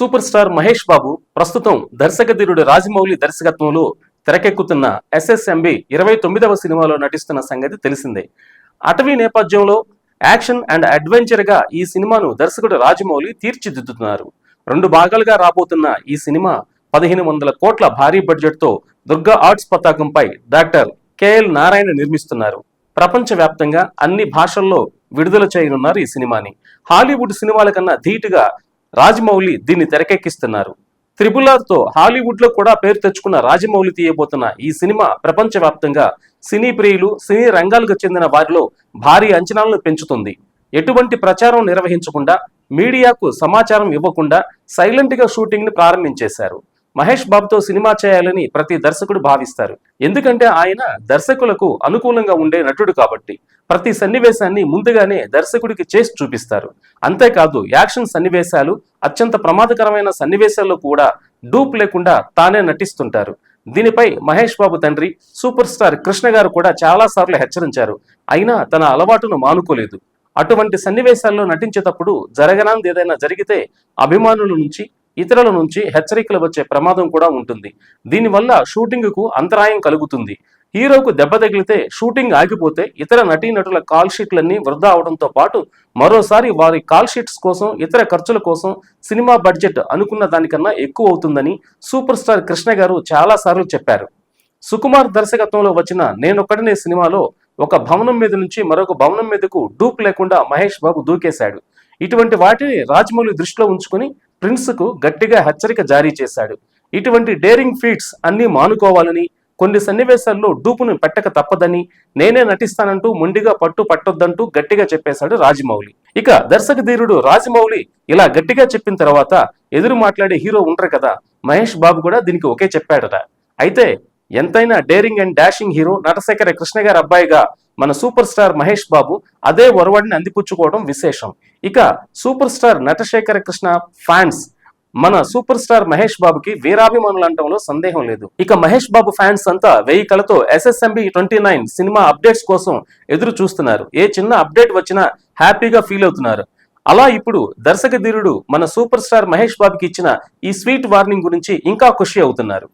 Super star Mahesh Babu ప్రస్తుతం దర్శకధీరుడు రాజమౌళి దర్శకత్వంలో తెరకెక్కుతున్న ఎస్ఎస్ఎంబి ఇరవై తొమ్మిదవ సినిమాలో నటిస్తున్న సంగతి తెలిసిందే. అటవీ నేపథ్యంలో యాక్షన్ అండ్ అడ్వెంచర్గా ఈ సినిమాను దర్శకుడు రాజమౌళి తీర్చిదిద్దుతున్నారు. రెండు భాగాలుగా రాబోతున్న ఈ సినిమా పదిహేను వందల కోట్ల భారీ బడ్జెట్తో దుర్గా ఆర్ట్స్ పతాకంపై డాక్టర్ కెఎల్ నారాయణ నిర్మిస్తున్నారు. ప్రపంచవ్యాప్తంగా అన్ని భాషల్లో విడుదల చేయనున్నారు ఈ సినిమాని. హాలీవుడ్ సినిమాల కన్నా ధీటుగా రాజమౌళి దీన్ని తెరకెక్కిస్తున్నారు. త్రిపుల్ ఆర్తో హాలీవుడ్లో కూడా పేరు తెచ్చుకున్న రాజమౌళి తీయబోతున్న ఈ సినిమా ప్రపంచవ్యాప్తంగా సినీ ప్రియులు సినీ రంగాలకు చెందిన వారిలో భారీ అంచనాలను పెంచుతుంది. ఎటువంటి ప్రచారం నిర్వహించకుండా మీడియాకు సమాచారం ఇవ్వకుండా సైలెంట్గా షూటింగ్ను ప్రారంభించేశారు. మహేష్ బాబుతో సినిమా చేయాలని ప్రతి దర్శకుడు భావిస్తారు. ఎందుకంటే ఆయన దర్శకులకు అనుకూలంగా ఉండే నటుడు కాబట్టి ప్రతి సన్నివేశాన్ని ముందుగానే దర్శకుడికి చేసి చూపిస్తారు. అంతేకాదు యాక్షన్ సన్నివేశాలు అత్యంత ప్రమాదకరమైన సన్నివేశాల్లో కూడా డూప్ లేకుండా తానే నటిస్తుంటారు. దీనిపై మహేష్ బాబు తండ్రి సూపర్ స్టార్ కృష్ణ గారు కూడా చాలా సార్లు హెచ్చరించారు. అయినా తన అలవాటును మానుకోలేదు. అటువంటి సన్నివేశాల్లో నటించేటప్పుడు జరగనాంది ఏదైనా జరిగితే అభిమానుల నుంచి ఇతరుల నుంచి హెచ్చరికలు వచ్చే ప్రమాదం కూడా ఉంటుంది. దీనివల్ల షూటింగ్కు అంతరాయం కలుగుతుంది. హీరోకు దెబ్బ తగిలితే షూటింగ్ ఆగిపోతే ఇతర నటీనటుల కాల్ షీట్లన్నీ వృధా అవడంతో పాటు మరోసారి వారి కాల్ షీట్స్ కోసం ఇతర ఖర్చుల కోసం సినిమా బడ్జెట్ అనుకున్న దానికన్నా ఎక్కువ అవుతుందని సూపర్ స్టార్ కృష్ణ గారు చాలాసార్లు చెప్పారు. సుకుమార్ దర్శకత్వంలో వచ్చిన నేనొక్కడనే సినిమాలో ఒక భవనం మీద నుంచి మరొక భవనం మీదకు డూప్ లేకుండా మహేష్ బాబు దూకేశాడు. ఇటువంటి వాటిని రాజమౌళి దృష్టిలో ఉంచుకుని ప్రిన్స్కు గట్టిగా హెచ్చరిక జారీ చేశాడు. ఇటువంటి డేరింగ్ ఫీట్స్ అన్నీ మానుకోవాలని కొన్ని సన్నివేశాల్లో డూపును పెట్టక తప్పదని నేనే నటిస్తానంటూ మొండిగా పట్టు పట్టొద్దంటూ గట్టిగా చెప్పేశాడు రాజమౌళి. ఇక దర్శక ధీరుడు రాజమౌళి ఇలా గట్టిగా చెప్పిన తర్వాత ఎదురు మాట్లాడే హీరో ఉండరు కదా మహేష్ బాబు కూడా దీనికి ఒకే చెప్పాడట. అయితే ఎంతైనా daring and dashing hero Natasekhara Krishna గారి అబ్బాయిగా మన సూపర్ స్టార్ మహేష్ బాబు అదే ఒరవడిని అందిపుచ్చుకోవడం విశేషం. ఇక super star Natasekhara Krishna fans మన సూపర్ స్టార్ మహేష్ బాబుకి వీరాభిమానులు అంటంలో సందేహం లేదు. ఇక మహేష్ బాబు ఫ్యాన్స్ అంతా వెయ్యి కళతో ఎస్ఎస్ఎంబి ట్వంటీ నైన్ సినిమా అప్డేట్స్ కోసం ఎదురు చూస్తున్నారు. ఏ చిన్న అప్డేట్ వచ్చినా హ్యాపీగా ఫీల్ అవుతున్నారు. అలా ఇప్పుడు దర్శక ధీరుడు మన సూపర్ స్టార్ మహేష్ బాబుకి ఇచ్చిన ఈ స్వీట్ వార్నింగ్ గురించి ఇంకా ఖుషి అవుతున్నారు.